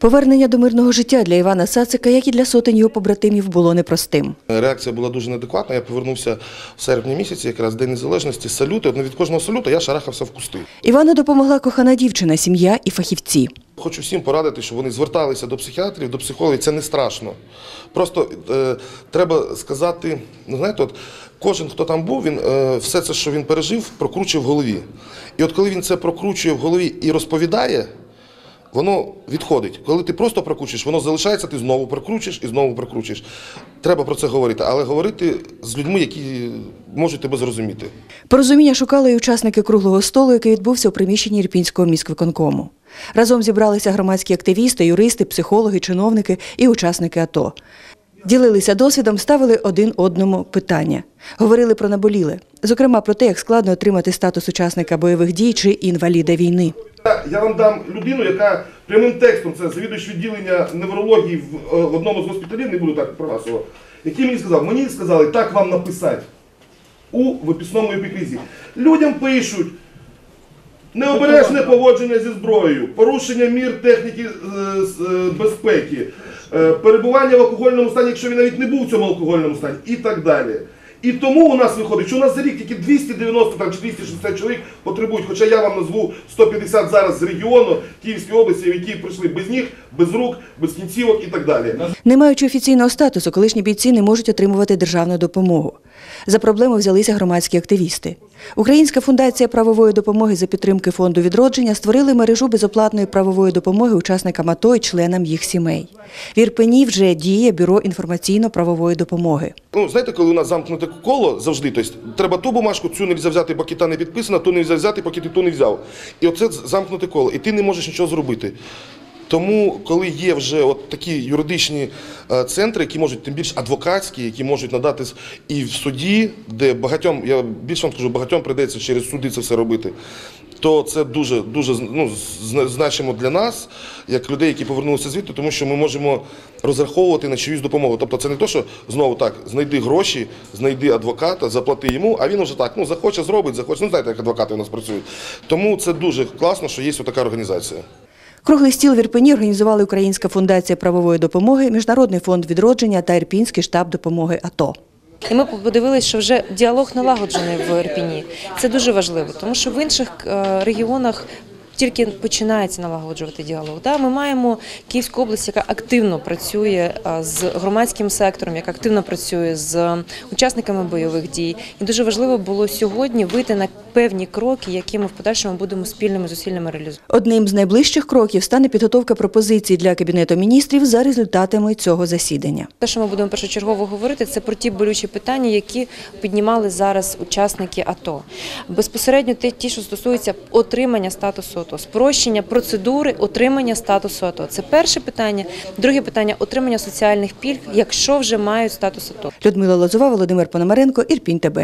Повернення до мирного життя для Івана Сацика, як і для сотень його побратимів, було непростим. Реакція була дуже неадекватна. Я повернувся в серпні місяці, якраз День Незалежності, салюти. От від кожного салюту я шарахався в кусти. Івану допомогла кохана дівчина, сім'я і фахівці. Хочу всім порадити, щоб вони зверталися до психіатрів, до психологів. Це не страшно. Просто е, треба сказати, ну знаєте, от кожен, хто там був, він е, все це, що він пережив, прокручує в голові. І от коли він це прокручує в голові і розповідає, воно відходить. Коли ти просто прокручуєш, воно залишається, ти знову прокручуєш і знову прокручуєш. Треба про це говорити, але говорити з людьми, які можуть тебе зрозуміти. Порозуміння шукали і учасники круглого столу, який відбувся у приміщенні Ірпінського міськвиконкому. Разом зібралися громадські активісти, юристи, психологи, чиновники і учасники АТО. Ділилися досвідом, ставили один одному питання. Говорили про наболіле, зокрема про те, як складно отримати статус учасника бойових дій чи інваліда війни. Я- вам дам людину, яка прямим текстом, це завідувач відділення неврології в, е, одному з госпіталів, не буду так про вас, який мені сказав, мені сказали так вам написати у виписному епікризі. Людям пишуть необережне поводження зі зброєю, порушення мір техніки е, е, безпеки, е, перебування в алкогольному стані, якщо він навіть не був в цьому алкогольному стані, і так далі. І тому у нас виходить, що у нас за рік тільки 290 там, чи 260 чоловік потребують, хоча я вам назву 150 зараз з регіону Київської області, які прийшли без ніг, без рук, без кінцівок і так далі. Не маючи офіційного статусу, колишні бійці не можуть отримувати державну допомогу. За проблему взялися громадські активісти. Українська фундація правової допомоги за підтримки фонду відродження створили мережу безоплатної правової допомоги учасникам АТО і членам їх сімей. В Ірпені вже діє бюро інформаційно-правової допомоги. Ну, знаєте, коли у нас замкнуте коло завжди, тобто треба ту бумажку, цю не взяти, поки та не підписана, ту не взяти, поки ти ту не взяв. І оце замкнуте коло, і ти не можеш нічого зробити. Тому, коли є вже от такі юридичні е, центри, які можуть, тим більш адвокатські, які можуть надати і в суді, де багатьом, я більше вам скажу, багатьом прийдеться через суди це все робити, то це дуже дуже ну, значимо для нас, як людей, які повернулися звідти, тому що ми можемо розраховувати на чиюсь допомогу. Тобто це не то, що знову так, знайди гроші, знайди адвоката, заплати йому, а він вже так, ну захоче зробить, захоче. Ну знаєте, як адвокати у нас працюють. Тому це дуже класно, що є така організація. Круглий стіл в Ірпені організували Українська фундація правової допомоги, Міжнародний фонд відродження та Ірпінський штаб допомоги АТО. І ми подивилися, що вже діалог налагоджений в Ірпіні. Це дуже важливо, тому що в інших е, регіонах. Тільки починається налагоджувати діалог. Да, ми маємо Київську область, яка активно працює е, з громадським сектором, яка активно працює з учасниками бойових дій. І дуже важливо було сьогодні вийти на певні кроки, які ми в подальшому будемо спільними зусиллями реалізувати. Одним з найближчих кроків стане підготовка пропозицій для Кабінету міністрів за результатами цього засідання. Те, що ми будемо першочергово говорити, це про ті болючі питання, які піднімали зараз учасники АТО. Безпосередньо те- ті, що стосуються отримання статусу АТО, спрощення процедури отримання статусу АТО. Це перше питання. Друге питання отримання соціальних пільг, якщо вже мають статус АТО. Людмила Лозова, Володимир Пономаренко, Ірпінь ТБ.